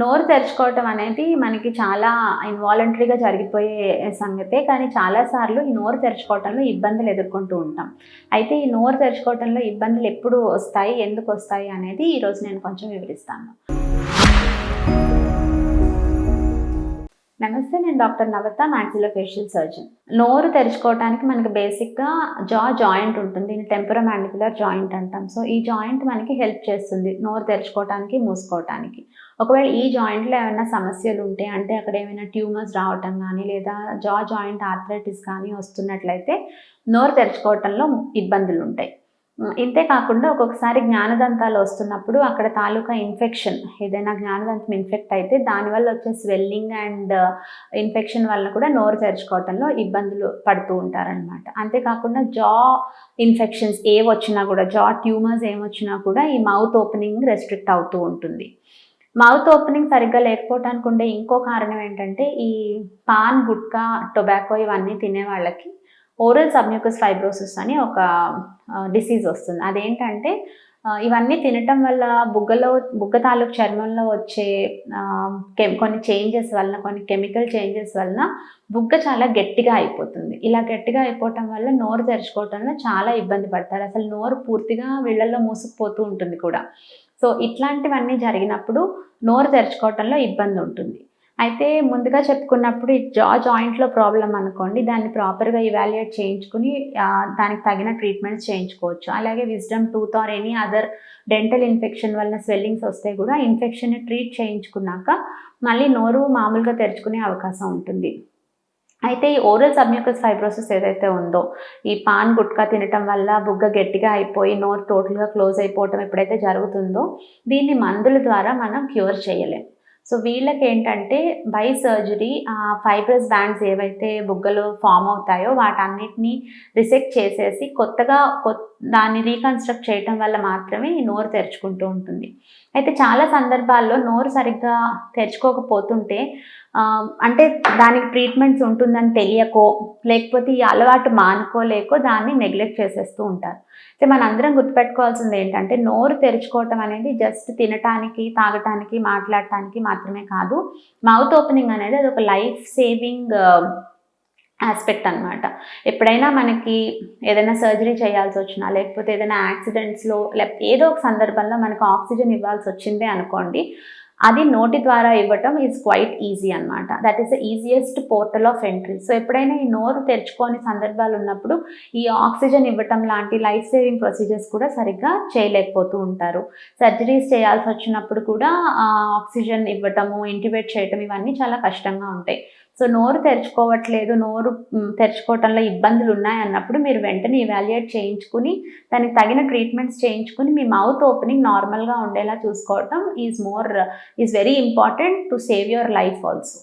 నోరు తెరుచుకోవటం అనేది మనకి చాలా ఇన్వాలంటరీగా జరిగిపోయే సంగతే కానీ చాలాసార్లు ఈ నోరు తెరుచుకోవటంలో ఇబ్బందులు ఎదుర్కొంటూ ఉంటాం. అయితే ఈ నోరు తెరుచుకోవటంలో ఇబ్బందులు ఎప్పుడు వస్తాయి ఎందుకు వస్తాయి అనేది ఈరోజు నేను కొంచెం వివరిస్తాను. నమస్తే నేను doctor Navatha maxillofacial surgeon. నోరు తెరుచుకోవడానికి మనకి బేసిక్గా జా జాయింట్ ఉంటుంది దీన్ని టెంపరో మ్యాండికులర్ జాయింట్ అంటాం. సో ఈ జాయింట్ మనకి హెల్ప్ చేస్తుంది నోరు తెరుచుకోవడానికి మూసుకోవడానికి ఒకవేళ ఈ జాయింట్లో ఏమైనా సమస్యలు ఉంటే అంటే అక్కడ ఏమైనా ట్యూమర్స్ రావటం కానీ లేదా జా జాయింట్ ఆర్థరైటిస్ కానీ వస్తున్నట్లయితే నోరు తెరుచుకోవటంలో ఇబ్బందులు ఉంటాయి ఇంతే కాకుండా ఒక్కొక్కసారి జ్ఞానదంతాలు వస్తున్నప్పుడు అక్కడ తాలూకా ఇన్ఫెక్షన్ ఏదైనా జ్ఞానదంతం ఇన్ఫెక్ట్ అయితే దానివల్ల వచ్చే స్వెల్లింగ్ అండ్ ఇన్ఫెక్షన్ వల్ల కూడా నోరు తెరుచుకోవటంలో ఇబ్బందులు పడుతూ ఉంటారనమాట అంతేకాకుండా జా ఇన్ఫెక్షన్స్ ఏ వచ్చినా కూడా జా ట్యూమర్స్ ఏమొచ్చినా కూడా ఈ మౌత్ ఓపెనింగ్ రెస్ట్రిక్ట్ అవుతూ ఉంటుంది. మౌత్ ఓపెనింగ్ సరిగ్గా లేకపోవటానికి ఉండే ఇంకో కారణం ఏంటంటే ఈ పాన్ గుట్కా టొబాకో ఇవన్నీ తినే వాళ్ళకి ఓరల్ సబ్మ్యూకస్ ఫైబ్రోసిస్ అని ఒక డిసీజ్ వస్తుంది. అదేంటంటే ఇవన్నీ తినటం వల్ల బుగ్గలో బుగ్గ తాలూకు చర్మంలో వచ్చే కొన్ని చేంజెస్ వలన కొన్ని కెమికల్ చేంజెస్ వలన బుగ్గ చాలా గట్టిగా అయిపోతుంది. ఇలా గట్టిగా అయిపోవటం వల్ల నోరు తెరుచుకోవటంలో చాలా ఇబ్బంది పడతారు. అసలు నోరు పూర్తిగా వీళ్ళల్లో మూసుకుపోతూ ఉంటుంది కూడా. సో ఇట్లాంటివన్నీ జరిగినప్పుడు నోరు తెరుచుకోవటంలో ఇబ్బంది ఉంటుంది. అయితే ముందుగా చెప్పుకున్నప్పుడు జా జాయింట్లో ప్రాబ్లం అనుకోండి దాన్ని ప్రాపర్గా ఇవాల్యుయేట్ చేయించుకుని దానికి తగిన ట్రీట్మెంట్స్ చేయించుకోవచ్చు. అలాగే wisdom tooth or any other dental infection వలన స్వెల్లింగ్స్ వస్తే కూడా ఇన్ఫెక్షన్ని ట్రీట్ చేయించుకున్నాక మళ్ళీ నోరు మామూలుగా తెరుచుకునే అవకాశం ఉంటుంది. అయితే ఈ ఓరల్ సబ్మ్యూకస్ ఫైబ్రోసిస్ ఏదైతే ఉందో ఈ పాన్ గుట్కా తినటం వల్ల బుగ్గ గట్టిగా అయిపోయి నోరు టోటల్గా క్లోజ్ అయిపోవటం ఎప్పుడైతే జరుగుతుందో దీన్ని మందుల ద్వారా మనం క్యూర్ చేయలేం. సో వీళ్ళకి ఏంటంటే బై సర్జరీ ఆ ఫైబ్రస్ బ్యాండ్స్ ఏవైతే బుగ్గలు ఫామ్ అవుతాయో వాటన్నిటిని రిసెక్ట్ చేసేసి కొత్తగా కొత్త దాన్ని రీకన్స్ట్రక్ట్ చేయటం వల్ల మాత్రమే ఈ నోరు తెరుచుకుంటూ ఉంటుంది. అయితే చాలా సందర్భాల్లో నోరు సరిగ్గా తెరుచుకోకపోతుంటే అంటే దానికి ట్రీట్మెంట్స్ ఉంటుందని తెలియకో లేకపోతే ఈ అలవాటు మానుకోలేకో దాన్ని నెగ్లెక్ట్ చేసేస్తూ ఉంటారు. అయితే మనందరం గుర్తుపెట్టుకోవాల్సింది ఏంటంటే నోరు తెరుచుకోవటం అనేది జస్ట్ తినటానికి తాగటానికి మాట్లాడటానికి మాత్రమే కాదు మౌత్ ఓపెనింగ్ అనేది అది ఒక లైఫ్ సేవింగ్ ఆస్పెక్ట్ అనమాట ఎప్పుడైనా మనకి ఏదైనా సర్జరీ చేయాల్సి వచ్చినా లేకపోతే ఏదైనా యాక్సిడెంట్స్లో లేకపోతే ఏదో ఒక సందర్భంలో మనకు ఆక్సిజన్ ఇవ్వాల్సి వచ్చిందే అనుకోండి అది నోటి ద్వారా ఇవ్వటం ఈజ్ క్వైట్ ఈజీ అనమాట that is the easiest portal of entry so ఎప్పుడైనా ఈ నోరు తెరుచుకొని సందర్భాలు ఉన్నప్పుడు ఈ ఆక్సిజన్ ఇవ్వటం లాంటి లైఫ్ సేవింగ్ ప్రొసీజర్స్ కూడా సరిగ్గా చేయలేకపోతూ ఉంటారు. సర్జరీస్ చేయాల్సి వచ్చినప్పుడు కూడా ఆక్సిజన్ ఇవ్వటము ఇంటివేట్ చేయటం ఇవన్నీ చాలా కష్టంగా ఉంటాయి. సో నోరు తెరుచుకోవట్లేదు నోరు తెరుచుకోవటంలో ఇబ్బందులు ఉన్నాయి అన్నప్పుడు మీరు వెంటనే ఇవాల్యుయేట్ చేయించుకుని దానికి తగిన ట్రీట్మెంట్స్ చేయించుకుని మీ మౌత్ ఓపెనింగ్ నార్మల్గా ఉండేలా చూసుకోవటం is more is very important to save your life also